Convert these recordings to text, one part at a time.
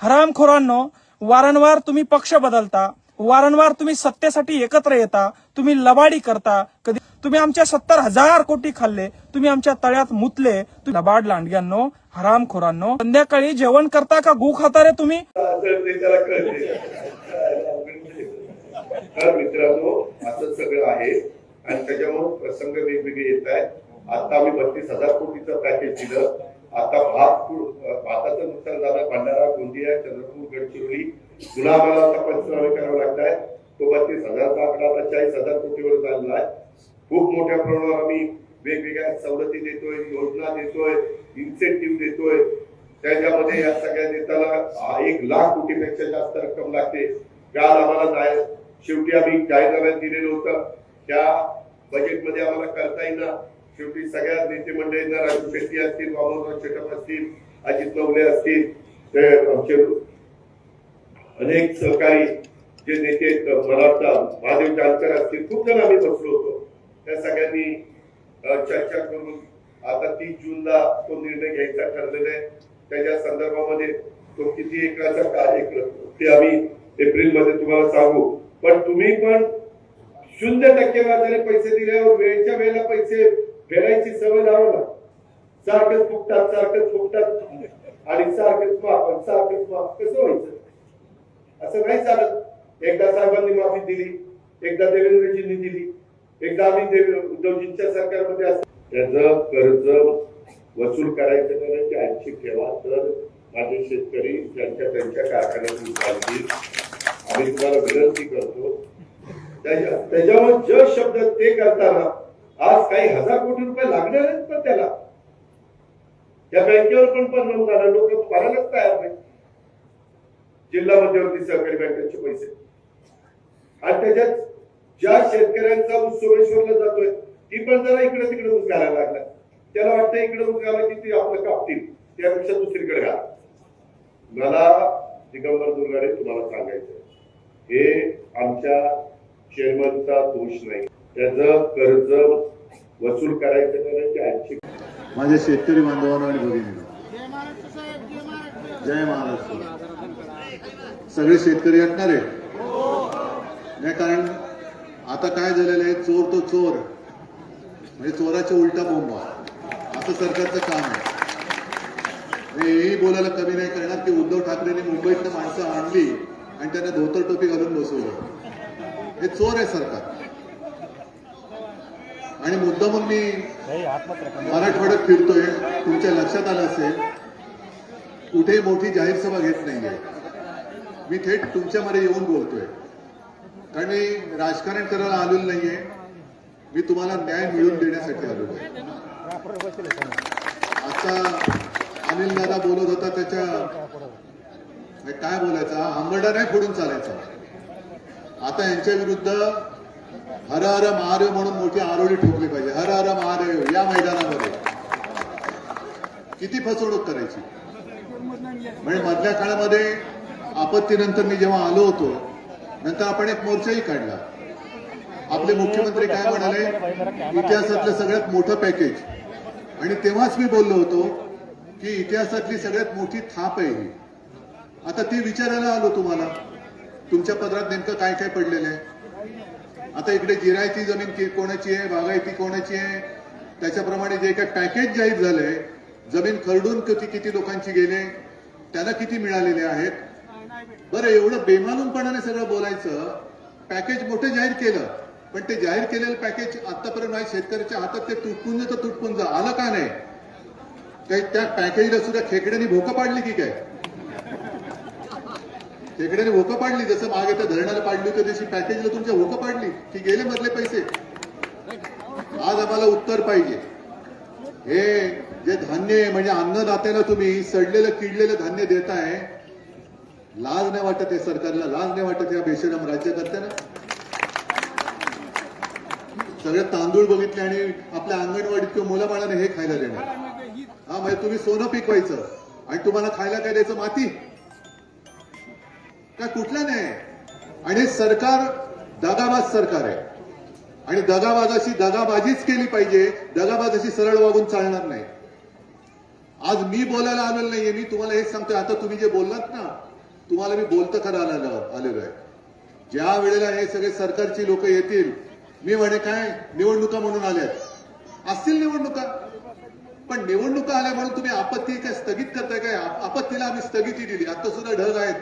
हरामखोरांनो वारंवार तुम्ही पक्ष बदलता वारंवार तुम्ही सत्तेसाठी एकत्र येता तुम्ही लबाडी करता कधी तुम्ही आमच्या सत्तर हजार कोटी खाल्ले तुम्ही आमच्या तळ्यात मुतले तुम्ही लबाड लांडग्यांनो हरामखोरांनो संध्याकाळी जेवण करता का गु खाता रे तुम्ही मित्रांनो असं सगळं आहे आणि त्याच्यामुळे प्रसंग वेगवेगळे येत आहेत. आता आम्ही बत्तीस हजार कोटीचं पॅकेज दिलं. आता भात भाताचं नुकसान झालं भंडारा गोंदिया चंद्रपूर गडचिरोली पुन्हा आम्हाला आता पंचनामे करावे लागत आहे तो बत्तीस हजारचा आकडा आता चाळीस हजार कोटीवर झालेला आहे. खूप मोठ्या प्रमाणावर आम्ही वेगवेगळ्या सवलती देतोय योजना देतोय इन्सेंटिव्ह देतोय. त्याच्यामध्ये या सगळ्या देताना एक लाख कोटीपेक्षा जास्त रक्कम लागते. काल आम्हाला जाहीर शेवटी आम्ही जाहीरनाम्यात दिलेलं होतं. त्या बजेटमध्ये आम्हाला करता येईना. शेवटी सगळ्या नेते मंडळींना राजू शेट्टी असतील वामनराव शेटप असतील अजित नवले असतील ते आमचे अनेक सहकारी जे नेते आहेत, मला वाटतं महादेव जानकर असतील खूप जण आम्ही बसलो होतो. त्या सगळ्यांनी चर्चा करून आता तीस जूनला तो निर्णय घ्यायचा ठरलेला आहे. त्याच्या संदर्भामध्ये तो किती एकराचा काय करतो ते आम्ही एप्रिलमध्ये तुम्हाला सांगू. पण तुम्ही पण शून्य टक्के व्याजाने पैसे दिल्यावर वेळच्या वेळेला पैसे फेडायची सवय लावा ना सारखंच फुकतात सारखंच फुकतात आणि सारखंच माफ आणि सारखंच माफ. कसं व्हायचं? असं नाही चालत. एकदा साहेबांनी माफी दिली एकदा देवेंद्रजींनी दिली एकदा आम्ही देव- उद्धवजींच्या सरकारमध्ये असतो. त्याचं कर्ज वसूल करायचं तर ते ठेवा. तर माझे शेतकरी त्यांच्या त्यांच्या कारखान्यातून चालतील आम्ही तुम्हाला विनंती करतो. त्याच्या- त्याच्यामुळे ज शब्द ते करताना आज काही हजार कोटी रुपये लागणार आहेत पण त्याला? त्या बँकेवर पण परिणाम झाला. लोक भरायलाच तयार नाही जिल्हा मध्यवर्ती सहकारी बँकेचे पैसे. आणि त्याच्यात ज्या शेतकऱ्यांचा ऊस सोमेश्वरला जातोय ती पण जरा इकडे तिकडे ऊस घालायला लागला त्याला वाटतं इकडे ऊस घाला की ती आपलं कापतील. त्यापेक्षा दुसरीकडे घाला. मला दिगंबर दुर्गाडे तुम्हाला सांगायचं हे आमच्या चेअरमनचा दोष नाही. त्याचं कर्ज वसूल करायचं तर ते माझ्या शेतकरी बांधवांना आणि भगिनींना जय महाराष्ट्र. सगळे शेतकरी ऐकणार आहे? नाही कारण आता काय झालेलं आहे? चोर तो चोर. म्हणजे चोराच्या उलटा बोंबा. असं सरकारचं काम आहे. हेही बोलायला कमी नाही करणार. की उद्धव ठाकरेंनी मुंबईतनं माणसं आणली आणि त्यांना धोतर टोपी घालून बसवलं. हे चोर आहे सरकार. आणि मुद्दा मग मी मराठवाड्यात फिरतोय. तुमच्या लक्षात आलं असेल कुठे मोठी जाहीर सभा घेत नाहीये. मी थेट तुमच्यामध्ये येऊन बोलतोय. कारण मी राजकारण करायला आलेलो नाहीये. मी तुम्हाला न्याय मिळवून देण्यासाठी आलेलो आहे. आता अनिल दादा बोलत होता त्याच्या काय बोलायचा? आंबडा नाही फोडून चालायचा. आता यांच्या विरुद्ध हर हर महादेव म्हणून मोठी आरोळी ठोकली पाहिजे. हर हर महादेव या मैदानामध्ये. किती फसवणूक करायची? म्हणजे मधल्या काळामध्ये आपत्तीनंतर मी जेव्हा आलो होतो नंतर आपण एक मोर्चाही काढला. आपले मुख्यमंत्री काय म्हणाले? इतिहासातलं सगळ्यात मोठं पॅकेज आणि तेव्हाच मी बोललो होतो की इतिहासातली सगळ्यात मोठी थाप आहे ही. आता ती विचारायला आलो तुम्हाला. तुमच्या पदरात नेमकं काय काय पडलेलं आहे? आता इकडे जिरायती जमीन कोणाची आहे बागायती कोणाची आहे त्याच्याप्रमाणे जे काही पॅकेज जाहीर झालंय जमीन खरडून किती किती लोकांची गेले त्यांना किती मिळालेले आहेत? बरं एवढं बेमानूनपणाने सगळं बोलायचं पॅकेज मोठं जाहीर केलं पण ते जाहीर केलेलं पॅकेज आतापर्यंत नाही शेतकऱ्याच्या हातात ते तुटपुंज तर तुटपुंज. आलं का नाही? त्या पॅकेजला सुद्धा खेकड्यांनी भोकं पाडली की काय? खेकड्याने भोकं पाडली जसं मागे त्या धरणाला पाडली होती तशी पॅकेजला तुमच्या होकं पाडली. की गेले मधले पैसे. आज आम्हाला उत्तर पाहिजे. हे जे धान्य आहे म्हणजे अन्नदात्याला तुम्ही सडलेलं किडलेलं धान्य देताय लाज नाही वाटत आहे सरकारला लाज नाही वाटत या बेशरम राज्यकर्त्यांना सगळे तांदूळ बघितले आणि आपल्या अंगणवाडीत किंवा मुलाबाळाने हे खायला देणार. हा म्हणजे तुम्ही सोनं पिकवायचं आणि तुम्हाला खायला काय द्यायचं माती? काय कुठलं नाही? आणि हे सरकार दगाबाज सरकार आहे. आणि दगाबाजाशी दगाबाजीच केली पाहिजे. दगाबाजाशी सरळ वागून चालणार नाही. आज मी बोलायला आलेलो नाहीये. मी तुम्हाला हेच सांगतोय. आता तुम्ही जे बोललात ना तुम्हाला मी बोलतं खरं आलेलो आलेलो आहे. ज्या वेळेला हे सगळे सरकारची लोक येतील मी म्हणे काय? निवडणुका म्हणून आल्यात. असतील निवडणुका. पण निवडणुका आल्या म्हणून तुम्ही आपत्ती काय स्थगित करताय काय? आपत्तीला आम्ही स्थगिती दिली. आता सुद्धा ढग आहेत.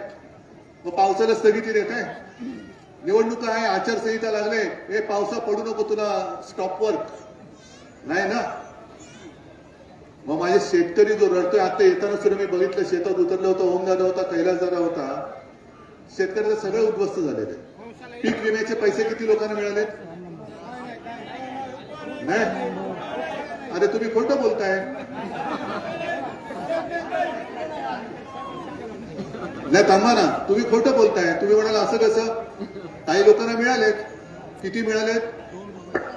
मग पावसाला स्थगिती देत आहे. निवडणुका आहे आचारसंहिता लागले. हे पावसा पडू नको तुला स्टॉप वर्क नाही ना? मग माझे शेतकरी जो रडतोय आता येताना सुद्धा मी बघितलं शेतात उतरलं होतं ओमदादा होता कैलास दादा होता. शेतकऱ्याचं सगळं उद्ध्वस्त झालेले पीक विम्याचे पैसे किती लोकांना मिळाले नाही. अरे तुम्ही खोटं बोलताय. नाही थांबा ना. तुम्ही खोटं बोलताय. तुम्ही म्हणाल असं कसं? काही लोकांना मिळालेत. किती मिळालेत?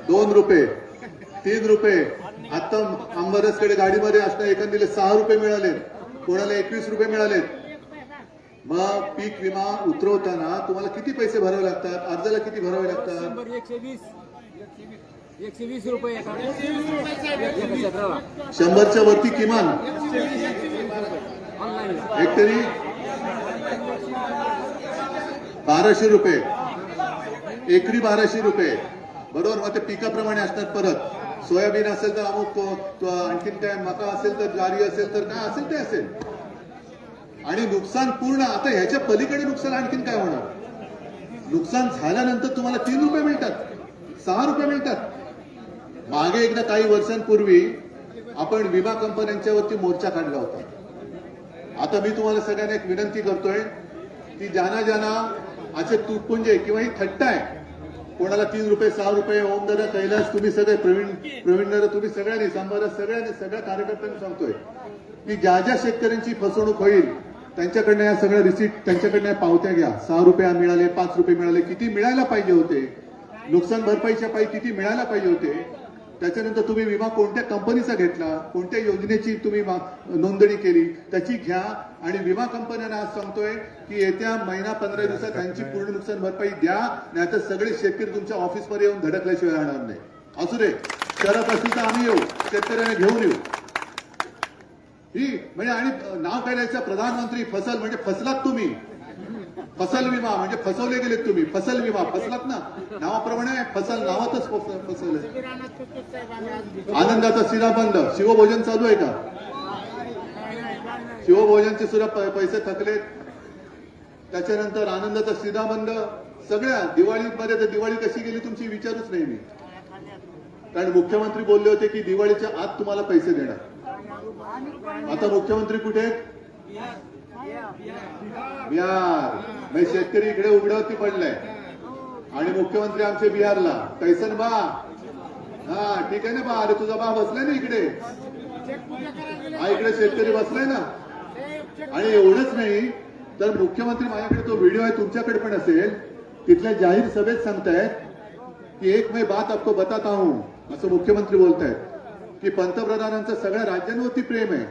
दोन रुपये. तीन रुपये. आता अंबरसकडे गाडीमध्ये असणं एखाद्याला सहा रुपये मिळालेत. कोणाला एकवीस रुपये मिळालेत. मग पीक विमा उतरवताना तुम्हाला किती पैसे भरावे लागतात? अर्जाला किती भरावे लागतात? शंभरच्या वरती किमान. ऑनलाईन हेक्टरी बाराशे रुपये. एकरी बाराशे रुपये. बरोबर मग ते पिकाप्रमाणे असतात परत. सोयाबीन असेल तर अमुक आणखीन काय मका असेल तर ज्वारी असेल तर काय असेल ते असेल. आणि नुकसान पूर्ण आता ह्याच्या पलीकडे नुकसान आणखीन काय होणार? नुकसान झाल्यानंतर तुम्हाला तीन रुपये मिळतात. सहा रुपये मिळतात. मागे एकदा काही वर्षांपूर्वी आपण विमा कंपन्यांच्या वरती मोर्चा काढला होता. आता मी तुम्हाला सगळ्यांना एक विनंती करतोय की ज्यांना ज्यांना असे तुटपुंजे किंवा ही थट्टा आहे कोणाला तीन रुपये सहा रुपये ओम दादा कैलास तुम्ही सगळे प्रवीण प्रवीण दादा तुम्ही सगळ्यांनी सांभाळा सगळ्यांनी सगळ्या कार्यकर्त्यांनी सांगतोय की ज्या ज्या शेतकऱ्यांची फसवणूक होईल त्यांच्याकडनं या सगळ्या रिसीट त्यांच्याकडनं या पावत्या घ्या. सहा रुपये मिळाले पाच रुपये मिळाले किती मिळायला पाहिजे होते? नुकसान भरपाईच्या पायी किती मिळायला पाहिजे होते? त्याच्यानंतर तुम्ही विमा कोणत्या कंपनीचा घेतला? कोणत्या योजनेची तुम्ही नोंदणी केली? त्याची घ्या. आणि विमा कंपन्यांना आज सांगतोय की येत्या महिना पंधरा दिवसात त्यांची पूर्ण नुकसान भरपाई द्या. नाहीतर सगळे शेतकरी तुमच्या ऑफिसमध्ये येऊन धडकल्याशिवाय राहणार नाही. असू दे. शहरात असतील तर आम्ही येऊ. शेतकऱ्यांना घेऊन येऊ. ही म्हणजे आणि नाव काय प्रधानमंत्री फसल म्हणजे फसलात तुम्ही. फसल विमा म्हणजे फसवले गेलेत तुम्ही. फसल विमा फसलात ना? नावाप्रमाणे फसल नावातच फस- आनंदाचा शिरा बंद. शिवभोजन चालू आहे का? शिवभोजनचे सुद्धा पैसे थकलेत. त्याच्यानंतर आनंदाचा शिरा बंद. सगळ्या दिवाळीमध्ये तर दिवाळी कशी गेली तुमची विचारूच नाही मी. कारण मुख्यमंत्री बोलले होते की दिवाळीच्या आत तुम्हाला पैसे देणार. आता मुख्यमंत्री कुठे आहेत? बिहार. म्हणजे शेतकरी इकडे उघड्यावरती पडलाय. आणि मुख्यमंत्री आमचे बिहारला. कैसन बा? हा ठीक आहे ना बा? अरे तुझा बा बसलाय ना इकडे. हा इकडे शेतकरी बसलाय ना. आणि एवढंच नाही तर मुख्यमंत्री माझ्याकडे तो व्हिडिओ आहे तुमच्याकडे पण असेल. तिथल्या जाहीर सभेत सांगतायत की एक मैं बात आपको बताता हूं असं मुख्यमंत्री बोलतायत की पंतप्रधानांचं सगळ्या राज्यांवरती प्रेम आहे.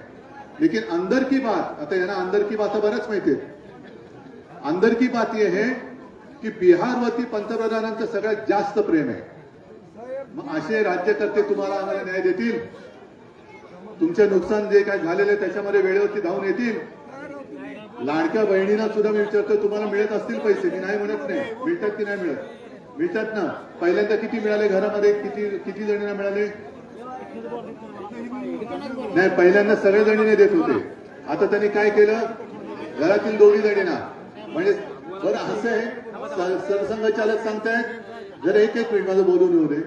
लेकिन अंदर की बात आता यांना अंदर की बात बऱ्याच माहिती आहेत अंदर की बात ये आहे की बिहारवरती पंतप्रधानांचं सगळ्यात जास्त प्रेम आहे. मग असे राज्यकर्ते तुम्हाला आम्हाला न्याय देतील? तुमचे नुकसान जे काय झालेलं आहे त्याच्यामध्ये वेळेवरती धावून येतील? लाडक्या बहिणींना सुद्धा मी विचारतो तुम्हाला मिळत असतील पैसे? मी नाही म्हणत नाही. मिळतात की नाही मिळत? मिळतात ना. पहिल्यांदा किती मिळाले घरामध्ये? किती किती जणींना मिळाले? नाही पहिल्यांदा सगळ्या जणीने देत होते. आता त्यांनी काय केलं? घरातील दोन्ही जणींना. म्हणजे बरं असं आहे. सरसंघचालक सांगतायत जर एक एक मिनिट माझं बोलून येऊ दे.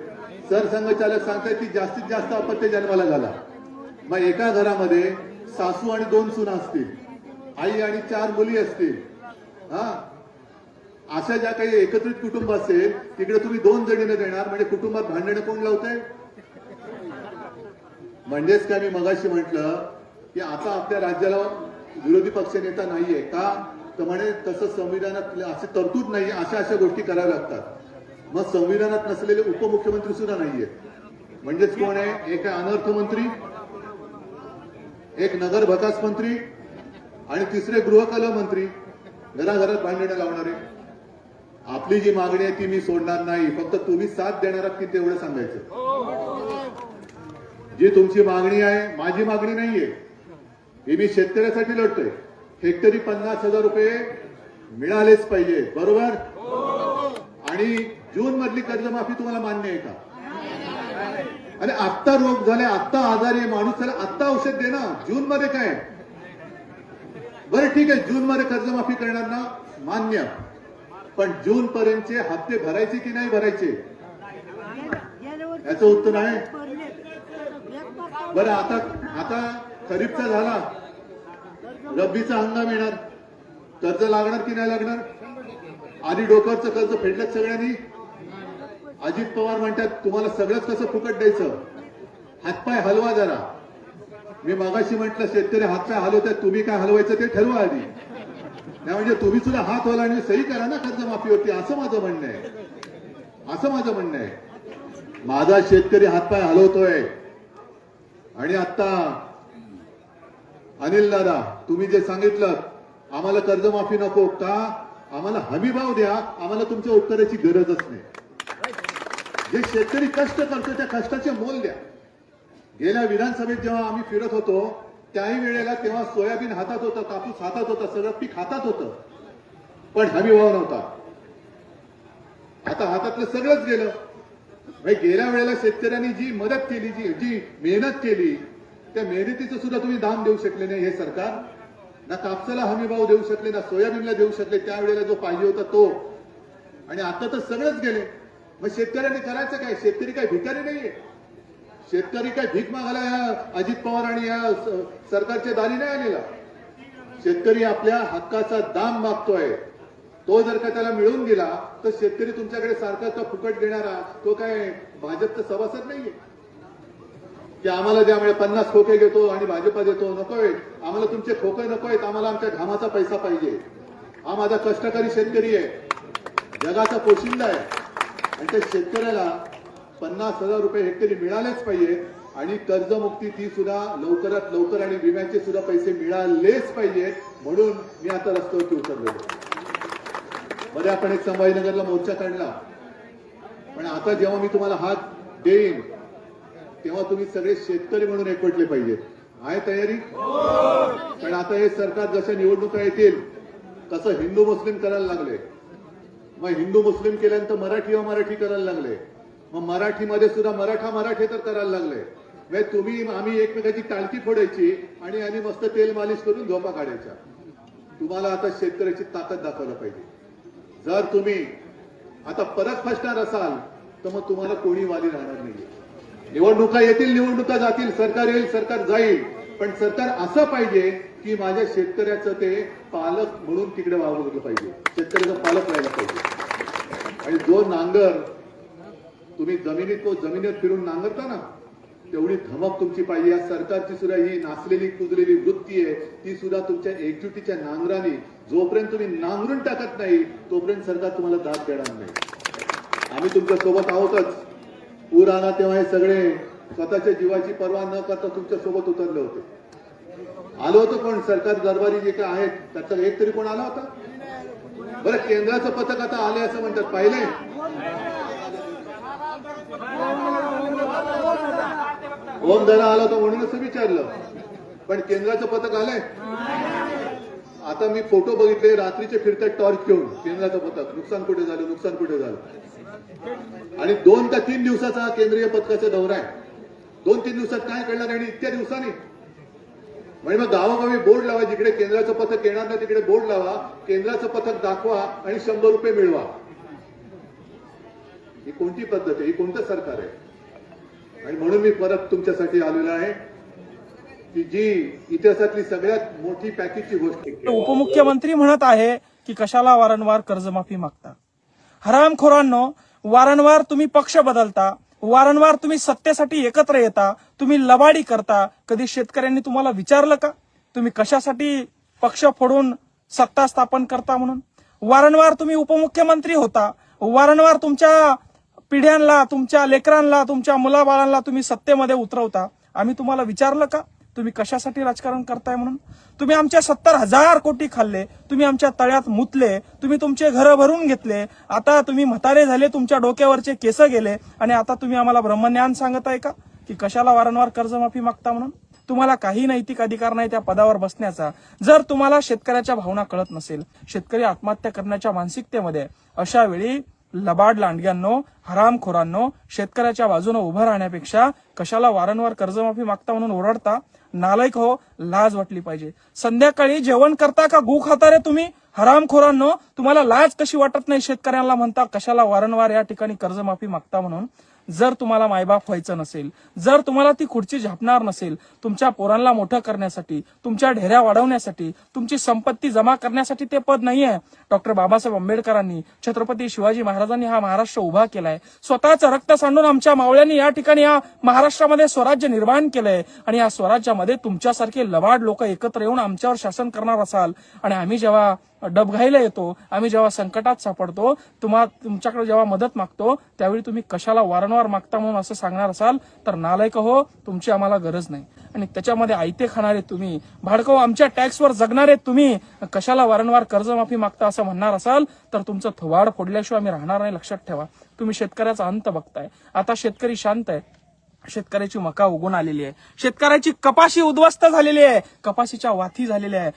सरसंघचालक सांगतायत की जास्तीत जास्त अपत्य जन्माला झाला. मग एका घरामध्ये सासू आणि दोन सुना असतील. आई आणि चार मुली असतील. हा? अशा ज्या काही एकत्रित कुटुंब असेल तिकडे तुम्ही दोन जणीने देणार. म्हणजे कुटुंबात भांडणं कोण लावतंय? म्हणजेच काय मी मगाशी म्हटलं की आता आपल्या राज्याला विरोधी पक्ष नेता नाहीये का? तर म्हणे तसं संविधानात असे तरतूद नाही अशा अशा गोष्टी कराव्या लागतात. मग संविधानात नसलेले उपमुख्यमंत्री सुद्धा नाहीये. म्हणजेच कोण आहे? एक आहे एक नगर विकास मंत्री आणि तिसरे गृहकला मंत्री. घराघरात भांडणं लावणारे. आपली जी मागणी आहे ती मी सोडणार नाही. फक्त तुम्ही साथ देणार आहात की तेवढं सांगायचं. जी तुमची मागणी आहे माझी मागणी नाहीये. हे मी शेतकऱ्यासाठी लढतोय. हेक्टरी पन्नास हजार रुपये मिळालेच पाहिजे बरोबर? आणि जून मधली कर्जमाफी तुम्हाला मान्य आहे का? अरे आत्ता रोग झाले आत्ता आजारी आहे माणूस त्याला आत्ता औषध दे ना. जून मध्ये काय? बरं ठीक आहे जून मध्ये कर्जमाफी करणार ना मान्य. पण जून पर्यंतचे हप्ते भरायचे की नाही भरायचे? याचं उत्तर आहे. बरं आता आता खरीपचा झाला. रब्बीचा हंगाम येणार. कर्ज लागणार की नाही लागणार? आधी डोकरचं कर्ज फेडलं सगळ्यांनी? अजित पवार म्हणतात तुम्हाला सगळंच कसं फुकट द्यायचं? हातपाय हलवा जरा. मी मागाशी म्हटलं शेतकरी हातपाय हलवतात तुम्ही काय हलवायचं ते ठरवा आधी. नाही म्हणजे तुम्ही सुद्धा हात हलवा आणि सही करा ना कर्जमाफीवरती असं माझं म्हणणं आहे. असं माझं म्हणणं आहे. माझा शेतकरी हातपाय हलवतोय. आणि आता अनिल दादा तुम्ही जे सांगितलं आम्हाला कर्जमाफी नको का? आम्हाला हमी भाव द्या आम्हाला तुमच्या उत्तराची गरजच नाही. जे शेतकरी कष्ट करतो त्या कष्टाचे मोल द्या. गेल्या विधानसभेत जेव्हा आम्ही फिरत होतो त्याही वेळेला तेव्हा सोयाबीन हातात होतं कापूस हातात होता सगळं पीक हातात होतं. पण हमी भाव नव्हता. आता हातातलं सगळंच गेलं. म्हणजे गेल्या वेळेला शेतकऱ्यांनी जी मदत केली जी जी मेहनत केली त्या मेहनतीचं सुद्धा तुम्ही दाम देऊ शकले नाही हे सरकार. ना कापसाला हमी भाव देऊ शकले ना सोयाबीनला देऊ शकले त्यावेळेला जो पाहिजे होता तो. आणि आता तर सगळंच गेले. मग शेतकऱ्यांनी करायचं काय? शेतकरी काय भिकारी नाहीये. शेतकरी काय भीक मागायला या अजित पवार आणि या सरकारच्या दारी नाही आलेला. शेतकरी आपल्या हक्काचा दाम मागतोय. तो जर का त्याला मिळून गेला तर शेतकरी तुमच्याकडे सारखा फुकट देणारा तो काय भाजपचा सभासद नाहीये? की आम्हाला ज्यामुळे पन्नास खोके घेतो आणि भाजपा देतो नकोय आम्हाला तुमचे खोके नको आहेत आम्हाला आमच्या घामाचा पैसा पाहिजे. हा माझा कष्टकरी शेतकरी आहे. जगाचा पोशिंदा आहे. आणि त्या शेतकऱ्याला पन्नास हजार रुपये हेक्टरी मिळालेच पाहिजे. आणि कर्जमुक्ती ती सुद्धा लवकरात लवकर आणि विम्याचे सुद्धा पैसे मिळालेच पाहिजे. म्हणून मी आता रस्त्यावरती उतरलेलो मध्ये आपण एक संभाजीनगरला मोर्चा काढला. पण आता जेव्हा मी तुम्हाला हात देईन तेव्हा तुम्ही सगळे शेतकरी म्हणून एकवटले पाहिजेत आहे तयारी? पण आता हे सरकार जशा निवडणुका येतील तसं हिंदू मुस्लिम करायला लागले. मग हिंदू मुस्लिम केल्यानंतर मराठी व मराठी करायला लागले. मग मराठीमध्ये सुद्धा मराठा मराठी तर करायला लागले. म्हणजे तुम्ही आम्ही एकमेकाची टाळकी फोडायची आणि आम्ही मस्त तेल मालिश करून झोपा काढायच्या. तुम्हाला आता शेतकऱ्याची ताकद दाखवायला पाहिजे. जर तुम्ही आता परत फसणार असाल तर मग तुम्हाला कोणी वाली राहणार नाही निवडणुका येतील निवडणुका जातील सरकार येईल सरकार जाईल. पण सरकार असं पाहिजे की माझ्या शेतकऱ्याचं ते पालक म्हणून तिकडे वावरलं पाहिजे. शेतकऱ्याचा पालक राहिला पाहिजे. आणि जो नांगर तुम्ही जमिनीत तो जमिनीत फिरून नांगरता ना तेवढी धमक तुमची पाहिजे. या सरकारची सुद्धा ही नाचलेली कुजलेली वृत्ती आहे. ती सुद्धा तुमच्या एकजुटीच्या नांगराने. जोपर्यंत तुम्ही नांगरून टाकत नाही तोपर्यंत सरकार तुम्हाला दाद देणार नाही. आम्ही तुमच्यासोबत आहोतच. पूर आला तेव्हा हे सगळे स्वतःच्या जीवाची पर्वा न करता तुमच्यासोबत उतरले होते. आलो होतो कोण सरकार दरबारी जे काय आहेत त्याचा एक तरी कोण आला होता? बरं केंद्राचं पथक आता आले असं म्हणतात. पाहिले ओम धरा आला होता म्हणूनच विचारलं. पण केंद्राचं पथक आलंय. आता मी फोटो बघितले रात्रीचे फिरतात टॉर्च घेऊन. केंद्राचं पथक. नुकसान कुठे झालं नुकसान कुठे झालं? आणि दोन का तीन दिवसाचा हा केंद्रीय पथकाचा दौरा आहे. दोन तीन दिवसात काय कळणार आणि इतक्या दिवसांनी. म्हणजे मग गावोगावी बोर्ड लावा जिकडे केंद्राचं पथक येणार नाही तिकडे बोर्ड लावा केंद्राचं पथक दाखवा आणि शंभर रुपये मिळवा. ही कोणती पद्धत आहे? ही कोणतं सरकार आहे? आणि म्हणून मी परत तुमच्यासाठी आलेलो आहे की जी इतिहासातली सगळ्यात मोठी पॅकेजची गोष्ट उपमुख्यमंत्री म्हणत आहे की कशाला वारंवार कर्जमाफी मागता? हरामखोरांनो वारंवार तुम्ही पक्ष बदलता वारंवार तुम्ही सत्तेसाठी एकत्र येता तुम्ही लबाडी करता कधी शेतकऱ्यांनी तुम्हाला विचारलं का? तुम्ही कशासाठी पक्ष फोडून सत्ता स्थापन करता म्हणून? वारंवार तुम्ही उपमुख्यमंत्री होता वारंवार तुमच्या पिढ्यांना तुमच्या लेकरांना तुमच्या मुलाबाळांना तुम्ही सत्तेमध्ये उतरवता. आम्ही तुम्हाला विचारलं का? तुम्ही कशासाठी राजकारण करताय म्हणून? तुम्ही आमच्या सत्तर हजार कोटी खाल्ले तुम्ही आमच्या तळ्यात मुतले तुम्ही तुमचे घरं भरून घेतले. आता तुम्ही म्हातारे झाले तुमच्या डोक्यावरचे केस गेले आणि आता तुम्ही आम्हाला ब्रह्मज्ञान सांगत आहे का? की कशाला वारंवार कर्जमाफी मागता म्हणून? तुम्हाला काही नैतिक अधिकार नाही त्या पदावर बसण्याचा. जर तुम्हाला शेतकऱ्याच्या भावना कळत नसेल शेतकरी आत्महत्या करण्याच्या मानसिकतेमध्ये अशा वेळी लबाड लांडग्यांनो हरामखोरांनो शेतकऱ्याच्या बाजूने उभं राहण्यापेक्षा कशाला वारंवार कर्जमाफी मागता म्हणून ओरडता? नालायक हो लाज वाटली पाहिजे. संध्याकाळी जेवण करता का गु खाता रे तुम्ही? हरामखोरांनो तुम्हाला लाज कशी वाटत नाही शेतकऱ्यांना म्हणता कशाला वारंवार या ठिकाणी कर्जमाफी मागता म्हणून? जर तुम्हाला मायबाप व्हायचं नसेल जर तुम्हाला ती खुर्ची झापणार नसेल तुमच्या पोरांना मोठं करण्यासाठी तुमच्या ढेऱ्या वाढवण्यासाठी तुमची संपत्ती जमा करण्यासाठी ते पद नाही आहे डॉक्टर बाबासाहेब आंबेडकरांनी छत्रपती शिवाजी महाराजांनी हा महाराष्ट्र उभा केलाय. स्वतःचं रक्त सांडून आमच्या मावळ्यांनी या ठिकाणी या महाराष्ट्रामध्ये स्वराज्य निर्माण केलंय. आणि या स्वराज्यामध्ये तुमच्यासारखे लबाड लोक एकत्र येऊन आमच्यावर शासन करणार असाल. आणि आम्ही जेव्हा डबघाईला येतो आम्ही जेव्हा संकटात सापडतो तुम्हा तुमच्याकडे जेव्हा मदत मागतो त्यावेळी तुम्ही कशाला वारंवार मागता म्हणून असं सांगणार असाल तर नालायक हो तुमची आम्हाला गरज नाही. आणि त्याच्यामध्ये आयते खाणारे तुम्ही भाडकव आमच्या टॅक्सवर जगणारे तुम्ही कशाला वारंवार कर्जमाफी मागता असं म्हणणार असाल तर तुमचं थवाड फोडल्याशिवाय आम्ही राहणार नाही लक्षात ठेवा. तुम्ही शेतकऱ्याचा अंत बघताय. आता शेतकरी शांत आहे. शेतकऱ्याची मका उगून आलेली आहे. शेतकऱ्याची कपाशी उद्ध्वस्त झालेली आहे. कपाशीच्या वाथी झालेल्या आहे.